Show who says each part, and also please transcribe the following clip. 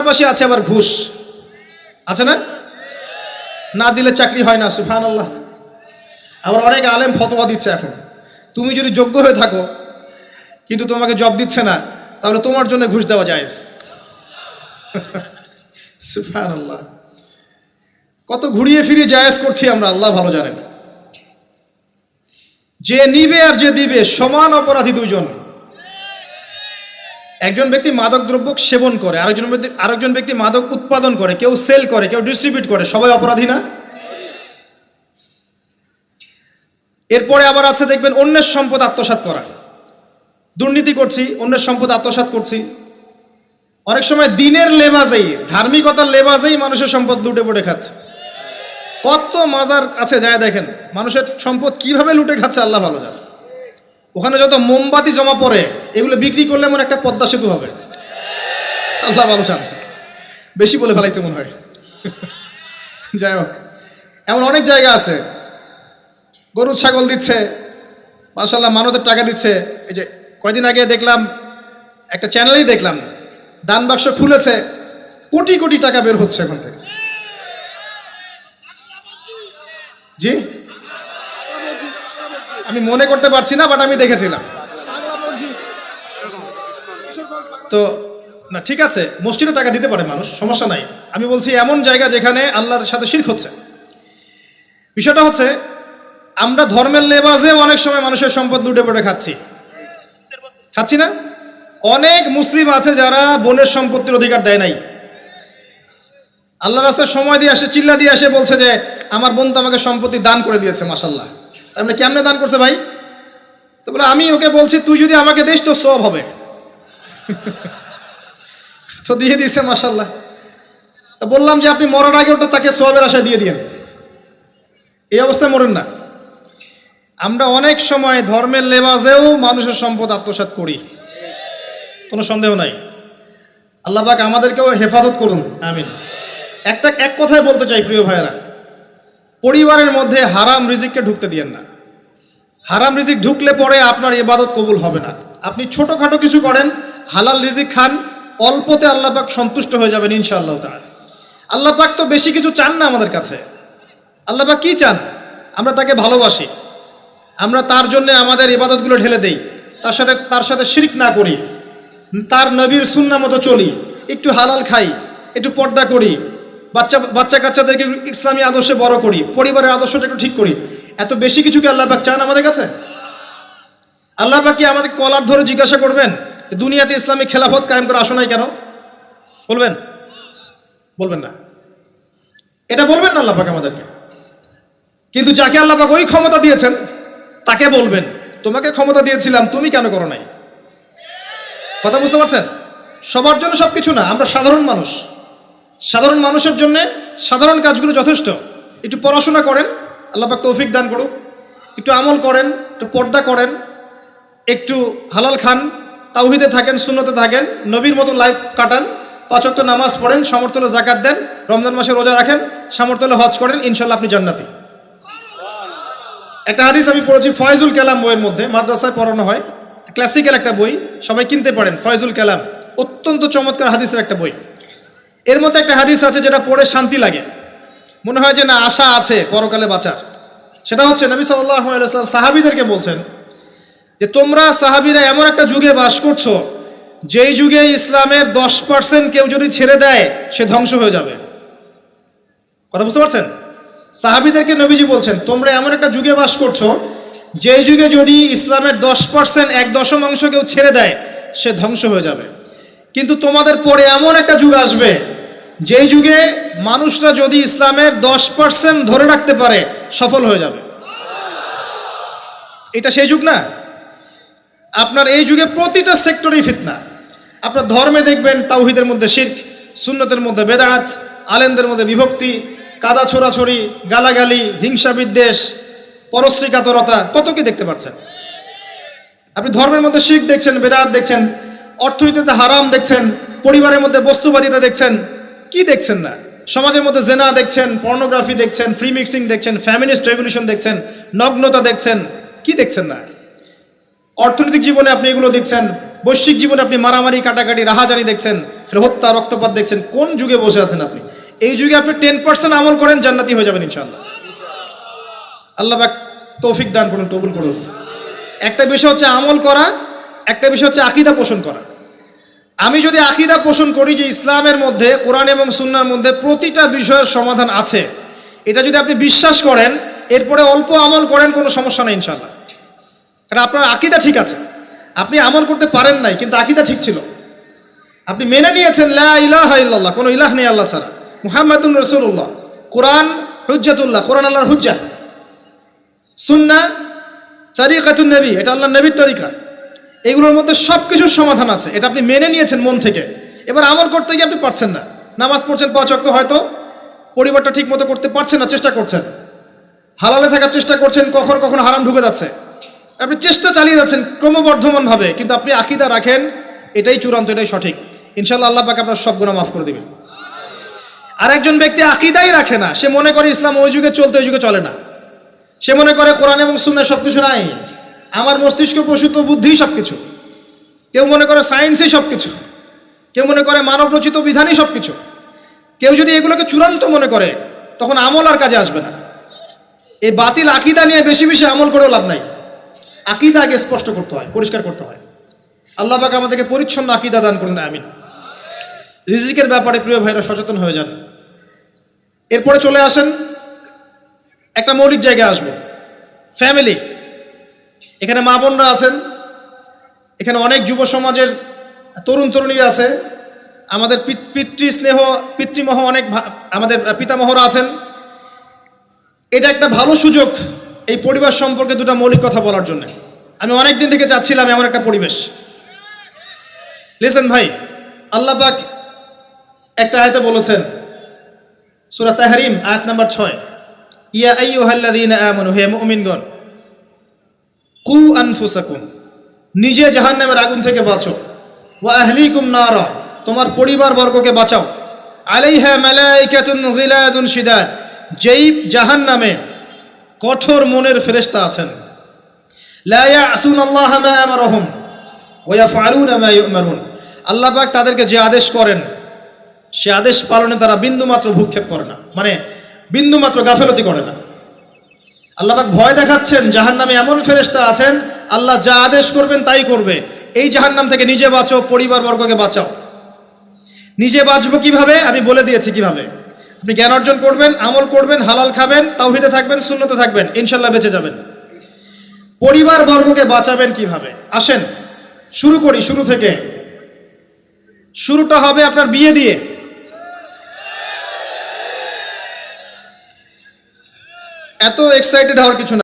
Speaker 1: পাশাপাশি আছে আবার ঘুষ। আছে না? না দিলে চাকরি হয় না সুফান আল্লাহ আবার অনেক আলেম ফতোয়া দিচ্ছে এখন। তুমি যদি যোগ্য হয়ে থাকো, কিন্তু তোমাকে জব দিচ্ছে না, তাহলে তোমার জন্য ঘুষ দেওয়া যায় সুফান আল্লাহ কত ঘুরিয়ে ফিরিয়ে জায়েজ করছি আমরা, আল্লাহ ভালো জানেন। যে নিবে আর যে দিবে, সমান অপরাধী দুজন একজন ব্যক্তি মাদক দ্রব্য সেবন করে, আরেকজন ব্যক্তি আরেকজন ব্যক্তি মাদক উৎপাদন করে, কেউ সেল করে, কেউ ডিস্ট্রিবিউট করে, সবাই অপরাধী না? এরপরে আবার আছে দেখবেন অন্যের সম্পদ আত্মসাৎ করা। দুর্নীতি করছি, অন্যের সম্পদ আত্মসাৎ করছি। অনেক সময় দিনের লেবাজেই, ধার্মিকতার লেবাজেই মানুষের সম্পদ লুটে পড়ে খাচ্ছে। কত মাজার আছে, যায় দেখেন, মানুষের সম্পদ কীভাবে লুটে খাচ্ছে, আল্লাহ ভালো জানে। ওখানে যত মোমবাতি জমা পড়ে, এগুলো বিক্রি করলে মনে একটা পদ্মা সেতু হবে। আল্লাহ ভালো চান বেশি বলে ফেলাইছে মনে হয়। যাই হোক, এমন অনেক জায়গা আছে। গরু, ছাগল দিচ্ছে মাসাল্লাহ মানতের টাকা দিচ্ছে। এই যে কয়দিন আগে দেখলাম, একটা চ্যানেলেই দেখলাম, দান বাক্স খুলেছে, কোটি কোটি টাকা বের হচ্ছে এখন থেকে। জি? আমি মনে করতে পারছি না বাট আমি দেখেছিলাম তো, না, ঠিক আছে, মসজিদে টাকা দিতে পারে মানুষ, সমস্যা নাই। আমি বলছি, এমন জায়গা যেখানে আল্লাহর সাথে শির্ক হচ্ছে। বিষয়টা হচ্ছে, আমরা ধর্মের লেবাজে অনেক সময় মানুষের সম্পদ লুটে পড়ে খাচ্ছি। খাচ্ছি না? অনেক মুসলিম আছে যারা বোনের সম্পত্তির অধিকার দেয় নাই। আল্লাহ রাস্তার সময় দিয়ে আসে, চিল্লা দিয়ে আসে, বলছে যে, আমার বোন তো আমাকে সম্পত্তি দান করে দিয়েছে মাসাল্লাহ মানে কেমনে দান করছে ভাই? তো বলে, আমি ওকে বলছি, তুই যদি আমাকে দিস তো সব হবে। তো দিয়ে দিচ্ছে মাসাল্লাহ তা বললাম যে, আপনি মরার আগে ওটা তাকে সবের আশা দিয়ে দিয়েন। এই অবস্থায় মরেন না। আমরা অনেক সময় ধর্মের লেবাজেও মানুষের সম্পদ আত্মসাৎ করি। কোনো সন্দেহ নাই। আল্লাহ আমাদেরকেও হেফাজত করুন। আমিন। একটা, এক কথায় বলতে চাই, প্রিয় ভাইয়েরা। পরিবারের মধ্যে হারাম রিজিককে ঢুকতে দিয়েন না। হারাম রিজিক ঢুকলে পরে আপনার ইবাদত কবুল হবে না। আপনি ছোটোখাটো কিছু করেন, হালাল রিজিক খান, অল্পতে আল্লাহ পাক সন্তুষ্ট হয়ে যাবেন ইনশাআল্লাহ তাআলা। আল্লাহ পাক তো বেশি কিছু চান না আমাদের কাছে। আল্লাহ পাক কি চান? আমরা তাকে ভালোবাসি। আমরা তার জন্য আমাদের ইবাদতগুলো ঢেলে দেই। তার সাথে তার সাথে শিরিক না করি। তার নবীর সুন্না মতো চলি। একটু হালাল খাই, একটু পর্দা করি। বাচ্চা বাচ্চা কাচ্চাদেরকে ইসলামী আদর্শে বড় করি, পরিবারের আদর্শটা একটু ঠিক করি। এত বেশি কিছু কি আল্লাহ পাক চান আমাদের কাছে? আল্লাহ পাক কি আমাদের কলার ধরে জিজ্ঞাসা করবেন দুনিয়াতে ইসলামী খেলাফত কায়েম করে আসো নাই কেন? বলবেন? বলবেন না। এটা বলবেন না আল্লাহ পাক আমাদেরকে। কিন্তু যাকে আল্লাহ পাক ওই ক্ষমতা দিয়েছেন, তাকে বলবেন, তোমাকে ক্ষমতা দিয়েছিলাম, তুমি কেন করো নাই? কথা বুঝতে পারছেন? সবার জন্য সব কিছু না, আমরা সাধারণ মানুষ। সাধারণ মানুষের জন্য সাধারণ কাজগুলো যথেষ্ট। একটু পড়াশোনা করেন, আল্লাহ পাক তৌফিক দান করুক। একটু আমল করেন, একটু পর্দা করেন, একটু হালাল খান, তাওহিদে থাকেন শূন্যতে থাকেন, নবীর মতো লাইফ কাটান পাঁচক্ত নামাজ পড়েন সমর্থলে জাকাত দেন, রমজান মাসে রোজা রাখেন সমর্থলে হজ করেন ইনশাল্লাহ আপনি জান্নাতি। একটা হাদিস আমি পড়েছি, ফয়জুল কালাম বইয়ের মধ্যে, মাদ্রাসায় পড়ানো হয়। ক্লাসিক্যাল একটা বই, সবাই কিনতে পারেন, ফয়জুল কালাম। অত্যন্ত চমৎকার হাদিসের একটা বই। এর মধ্যে একটা হাদিস আছে যেটা পড়ে শান্তি লাগে। মনে হয় যে না, আশা আছে, পরকালে বাঁচার। সেটা হচ্ছে নবী সাল্লাহ সাহাবিদেরকে বলছেন যে, তোমরা সাহাবিরা এমন একটা যুগে বাস করছ, যেই যুগে ইসলামের দশ পার্সেন্ট কেউ যদি ছেড়ে দেয়, সে ধ্বংস হয়ে যাবে। কথা বুঝতে পারছেন? সাহাবিদেরকে নবীজি বলছেন, তোমরা এমন একটা যুগে বাস করছ, যেই যুগে যদি ইসলামের দশ পার্সেন্ট এক দশমাংশ কেউ ছেড়ে দেয়, সে ধ্বংস হয়ে যাবে। কিন্তু তোমাদের পরে এমন একটা যুগ আসবে, যেই যুগে মানুষরা যদি ইসলামের দশ পার্সেন্ট ধরে রাখতে পারে, সফল হয়ে যাবে। এটা সেই যুগ না? আপনার এই যুগে প্রতিটা সেক্টরেই ফিতনা। আপনার ধর্মে দেখবেন তাওহিদের মধ্যে শির্ক, সুন্নতের মধ্যে বেদাত আলেনদের মধ্যে বিভক্তি, কাদা ছোড়াছড়ি, গালাগালি, হিংসা বিদ্বেষ, পরশ্রী কাতরতা, কত কি দেখতে পাচ্ছেন? আপনি ধর্মের মধ্যে শিখ দেখছেন, বেদাত দেখছেন অর্থনীতিতে হারাম দেখছেন, পরিবারের মধ্যে বস্তুবাদিতা দেখছেন, কি দেখছেন না? সমাজের মধ্যে জেনা দেখছেন পর্নোগ্রাফি দেখছেন ফ্রি মিক্সিং দেখছেন ফ্যামিলিস্ট রেভলিউশন দেখছেন, নগ্নতা দেখছেন, কি দেখছেন না? অর্থনৈতিক জীবনে আপনি এগুলো দেখছেন, বৈশ্বিক জীবনে আপনি মারামারি, কাটাকাটি রাহাজানি দেখছেন হত্যা রক্তপাত দেখছেন, কোন যুগে বসে আছেন আপনি? এই যুগে আপনি টেন পার্সেন্ট আমল করেন, জান্নাতি হয়ে যাবেন ইনশাআল্লাহ। আল্লাহ তৌফিক দান করুন, কবুল করুন। একটা বিষয় হচ্ছে আমল করা, একটা বিষয় হচ্ছে আকিদা পোষণ করা। আমি যদি আকিদা পোষণ করি যে ইসলামের মধ্যে, কোরআন এবং সুন্নার মধ্যে প্রতিটা বিষয়ের সমাধান আছে, এটা যদি আপনি বিশ্বাস করেন, এরপরে অল্প আমল করেন, কোনো সমস্যা নেই ইনশাল্লাহ কারণ আপনার আকিদা ঠিক আছে। আপনি আমল করতে পারেন নাই, কিন্তু আকিদা ঠিক ছিল। আপনি মেনে নিয়েছেন, লা ইলাহা ইল্লাল্লাহ, কোনো ইলাহ নেই আল্লাহ ছাড়া। মুহাম্মাদুর রসুল্লাহ কোরআন হুজ্জাতুল্লাহ, কোরআন আল্লাহর হুজ্জা। সুন্না তারিকাতুন নবী, এটা আল্লাহ নবীর তরিকা। এগুলোর মধ্যে সব কিছুর সমাধান আছে। এটা আপনি মেনে নিয়েছেন মন থেকে। এবার আমল করতে গিয়ে আপনি পারছেন না। নামাজ পড়ছেন পাঁচ অক্ত হয়তো, পরিবারটা ঠিক মতো করতে পারছেন না, চেষ্টা করছেন। হালালে থাকার চেষ্টা করছেন, কখন কখন হারাম ঢুকে যাচ্ছে। আপনি চেষ্টা চালিয়ে যাচ্ছেন ক্রমবর্ধমানভাবে, কিন্তু আপনি আকিদা রাখেন, এটাই চূড়ান্ত, এটাই সঠিক। ইনশাল্লাহ আল্লাহ পাক আপনার সব গুণা মাফ করে দিবেন। আর একজন ব্যক্তি আকিদাই রাখে না, সে মনে করে ইসলাম ওই যুগে চলতে, ওই যুগে চলে না। সে মনে করে কোরআন এবং সুন্নায় সব কিছু নাই। আমার মস্তিষ্ক প্রসূত বুদ্ধি সব কিছু কেউ মনে করে সায়েন্সই সব কিছু কেউ মনে করে মানব রচিত বিধানই সব কিছু কেউ যদি এগুলোকে চূড়ান্ত মনে করে, তখন আমল আর কাজে আসবে না। এই বাতিল আকিদা নিয়ে বেশি বেশি আমল করেও লাভ নাই। আকিদা আগে স্পষ্ট করতে হয়, পরিষ্কার করতে হয়। আল্লাহ পাক আমাদেরকে পরিচ্ছন্ন আকিদা দান করুন, আমিন। রিজিকের ব্যাপারে প্রিয় ভাইরা সচেতন হয়ে যান। এরপরে চলে আসেন, একটা মৌলিক জায়গায় আসব। ফ্যামিলি এখানে মা বোনরা আছেন। এখানে অনেক যুব সমাজের তরুণ তরুণীরা আছে। আমাদের পিত- স্নেহ পিতৃমহ অনেক আমাদের পিতামহরা আছেন। এটা একটা ভালো সুযোগ এই পরিবার সম্পর্কে দুটো মৌলিক কথা বলার জন্য। আমি অনেক দিন থেকে চাচ্ছিলাম এমন একটা পরিবেশ। লিসেন ভাই, আল্লাহ পাক একটা আয়তে বলেছেন, সূরা তাহরিম, আয়াত নাম্বার ছয়। ইয়া আইয়ুহাল্লাযীনা আমানু, হে মুমিনগণ কু আনফুসাকুম। নিজে জাহান্নামের আগুন থেকে বাঁচো। ওয়া আহলিকুম নারা, তোমার পরিবার বর্গকে বাঁচাও। আলাইহা মালাইকাতুন গিলাজুন শিদাদ, যেই জাহান্নামে কঠোর মনের ফেরেশতা আছেন। লা ইয়াসুন আল্লাহ মা আমারহুম, ওয়া ইয়াফআলুনা মা ইউমারুন। আল্লাহ পাক তাদেরকে যে আদেশ করেন, সে আদেশ পালনে তারা বিন্দুমাত্র ভূক্ষেপ করে না। মানে বিন্দুমাত্র গাফেলতি করে না। আল্লাহবাক ভয় দেখাচ্ছেন, জাহান্নামে এমন ফেরেস্তা আছেন, আল্লাহ যা আদেশ করবেন তাই করবে। এই জাহান্নাম থেকে নিজে বাঁচো, পরিবার বর্গকে বাঁচাও। নিজে বাঁচবো কীভাবে? আমি বলে দিয়েছি কীভাবে। আপনি জ্ঞান অর্জন করবেন, আমল করবেন, হালাল খাবেন, তাওহিদে থাকবেন শূন্যতে থাকবেন, ইনশাল্লাহ বেঁচে যাবেন। পরিবার বর্গকে বাঁচাবেন কীভাবে? আসেন, শুরু করি, শুরু থেকে। শুরুটা হবে আপনার বিয়ে দিয়ে। এত এক্সাইটেড হওয়ার কিছু না।